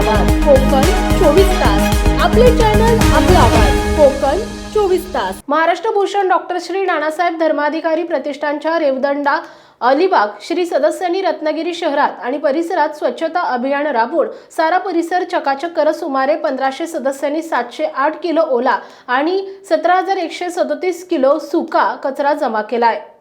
आवाज कोकण चोवीस तास. आपले चॅनल आपला आवाज कोकण चोवीस तास. महाराष्ट्र भूषण डॉक्टर श्री नानासाहेब धर्माधिकारी प्रतिष्ठानच्या रेवदंडा अलिबाग श्री सदस्यांनी रत्नागिरी शहरात आणि परिसरात स्वच्छता अभियान राबवून सारा परिसर चकाचक करत सुमारे पंधराशे सदस्यांनी सातशे आठ किलो ओला आणि सतरा हजार एकशे सदोतीस किलो सुका कचरा जमा केला आहे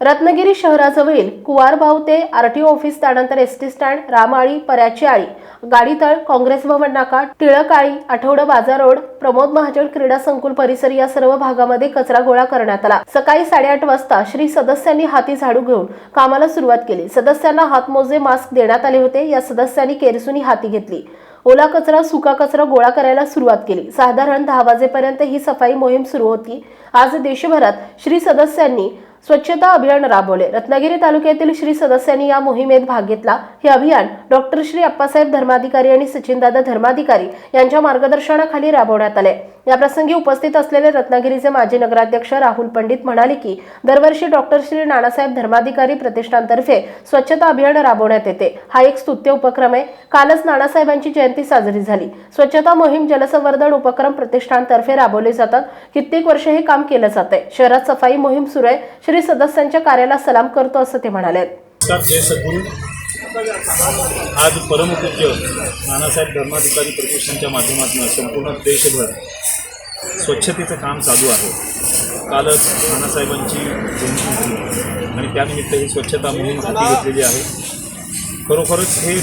रत्नागिरी शहराजवळील कुवारबाव ते आरटीओ ऑफिस त्यानंतर एस टी स्टँड रामाळी पऱ्याची आळी गाडीतळ काँग्रेस भवन नाका टिळकाळी आठवडा बाजार रोड प्रमोद महाजन क्रीडा संकुल परिसर या सर्व भागामध्ये कचरा गोळा करण्यात आला. सकाळी साडेआठ वाजता श्री सदस्यांनी हाती झाडू घेऊन कामाला सुरुवात केली. सदस्यांना हातमोजे मास्क देण्यात आले होते. या सदस्यांनी केरसुनी हाती घेतली. ओला कचरा सुका कचरा गोळा करायला सुरुवात केली. साधारण दहा वाजेपर्यंत ही सफाई मोहीम सुरू होती. आज देशभरात श्री सदस्यांनी स्वच्छता अभियान राबवले. रत्नागिरी तालुक्यातील श्री सदस्यांनी या मोहिमेत भाग घेतला. हे अभियान डॉक्टर श्री अप्पासाहेब धर्माधिकारी आणि सचिनदादा धर्माधिकारी यांच्या मार्गदर्शनाखाली राबवण्यात आले. याप्रसंगी उपस्थित असलेले रत्नागिरीचे माजी नगराध्यक्ष राहुल पंडित म्हणाले की दरवर्षी डॉक्टर श्री नानासाहेब धर्माधिकारी प्रतिष्ठानतर्फे स्वच्छता अभियान राबवण्यात येते. हा एक स्तुत्य उपक्रम आहे. कालच नानासाहेबांची जयंती साजरी झाली. स्वच्छता मोहीम जलसंवर्धन उपक्रम प्रतिष्ठानतर्फे राबवले जातात. कित्येक वर्ष हे काम केलं जात आहे शहरात सफाई मोहीम सुरू आहे. श्री सदस्यांच्या कार्याला सलाम करतो असं ते म्हणाले. आज परमपूज्य नानासाहेब धर्माधिकारी प्रतिष्ठानच्या माध्यमातून संपूर्ण देशभर स्वच्छतेचं काम चालू आहे. कालच नानासाहेबांची जयंती होती आणि त्यानिमित्त ही स्वच्छता मोहीम हाती घेतलेली आहे. खरोखरच हे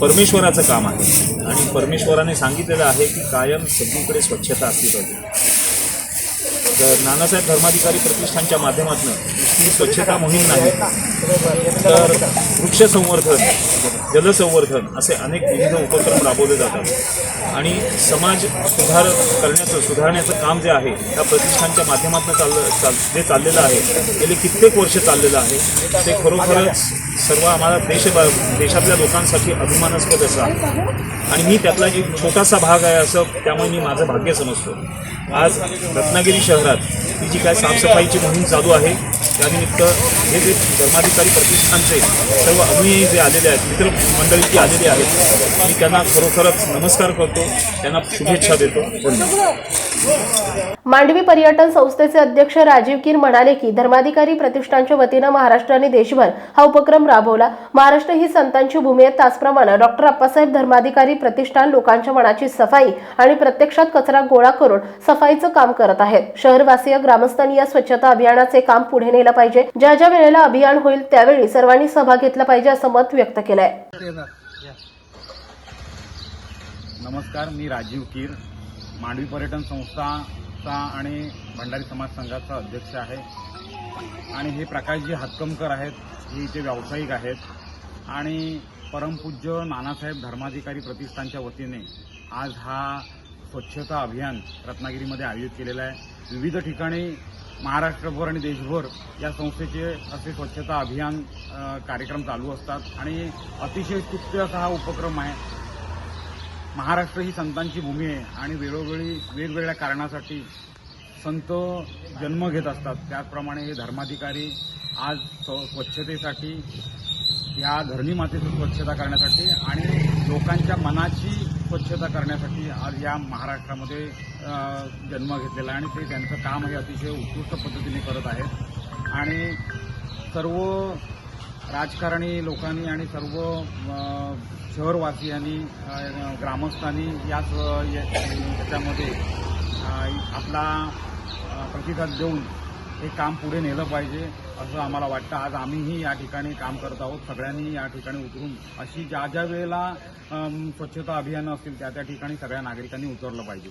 परमेश्वराचं काम आहे. आणि परमेश्वराने सांगितलेलं आहे की कायम सगळीकडे स्वच्छता असली पाहिजे. तर नानासाहेब धर्माधिकारी प्रतिष्ठानच्या माध्यमातून ही स्वच्छता मोहीम नाही तर वृक्ष संवर्धन जलसंवर्धन असे अनेक विविध उपक्रम राबवले जातात. आणि समाज सुधार करण्याचं सुधारण्याचं काम जे आहे त्या प्रतिष्ठानच्या माध्यमातून चाललं चाल जे चाललेलं आहे गेले कित्येक वर्ष चाललेलं आहे. ते खरोखरच सर्व आम्हाला देश देशातल्या लोकांसाठी अभिमानास्पद असा आणि मी त्यातला एक छोटासा भाग आहे असं त्यामुळे मी माझं भाग्य समजतो. आज रत्नागिरी शहरात ही जी काय साफसफाईची मोहीम चालू आहे त्यानिमित्त हे जे धर्माधिकारी प्रतिष्ठानचे सर्व आम्ही जे आलेले आहेत मित्र मंडळी जी आलेली आहेत मी त्यांना खरोखरच नमस्कार करतो त्यांना शुभेच्छा देतो. धन्यवाद. मांडवी पर्यटन संस्थेचे अध्यक्ष राजीव कीर म्हणाले की धर्माधिकारी प्रतिष्ठानच्या वतीनं महाराष्ट्र आणि देशभर हा उपक्रम राबवला. महाराष्ट्र ही संतांची भूमी आहे. त्याचप्रमाणे डॉक्टर अप्पासाहेब धर्माधिकारी प्रतिष्ठान लोकांच्या मनाची सफाई आणि प्रत्यक्षात कचरा गोळा करून सफाईचं काम करत आहेत. शहरवासीय ग्रामस्थांनी या स्वच्छता अभियानाचे काम पुढे नेलं पाहिजे. ज्या ज्या वेळेला अभियान होईल त्यावेळी सर्वांनी सहभाग घेतला पाहिजे असं मत व्यक्त केलंय. नमस्कार मी राजीव कीर. मांडवी पर्यटन संस्थाचा आणि भंडारी समाज संघाचा अध्यक्ष आहे. आणि हे प्रकाशजी हातकमकर आहेत हे इथे व्यावसायिक आहेत. आणि परमपूज्य नानासाहेब धर्माधिकारी प्रतिष्ठानच्या वतीने आज हा स्वच्छता अभियान रत्नागिरीमध्ये आयोजित केलेला आहे. विविध ठिकाणी महाराष्ट्रभर आणि देशभर या संस्थेचे असे स्वच्छता अभियान कार्यक्रम चालू असतात. आणि अतिशय स्तुत्य असा हा उपक्रम आहे. महाराष्ट्र ही संतांची भूमी आहे आणि वेळोवेळी वेगवेगळ्या कारणासाठी संत जन्म घेत असतात. त्याचप्रमाणे हे धर्माधिकारी आज स्व- स्वच्छतेसाठी या धरणी मातेची स्वच्छता करण्यासाठी आणि लोकांच्या मनाची स्वच्छता करण्यासाठी आज या महाराष्ट्रामध्ये जन्म घेतलेला आहे आणि ते त्यांचं काम हे अतिशय उत्कृष्ट पद्धतीने करत आहेत. आणि सर्व राजकारणी लोकांनी आणि सर्व शहरवासियांनी ग्रामस्थांनी याच याच्यामध्ये आपला प्रतिसाद देऊन हे काम पुढे नेलं पाहिजे असं आम्हाला वाटतं. आज आम्हीही या ठिकाणी काम करत आहोत. सगळ्यांनी या ठिकाणी उतरून अशी ज्या ज्या वेळेला स्वच्छता अभियानं असतील त्या त्या ठिकाणी सगळ्या नागरिकांनी उतरलं पाहिजे.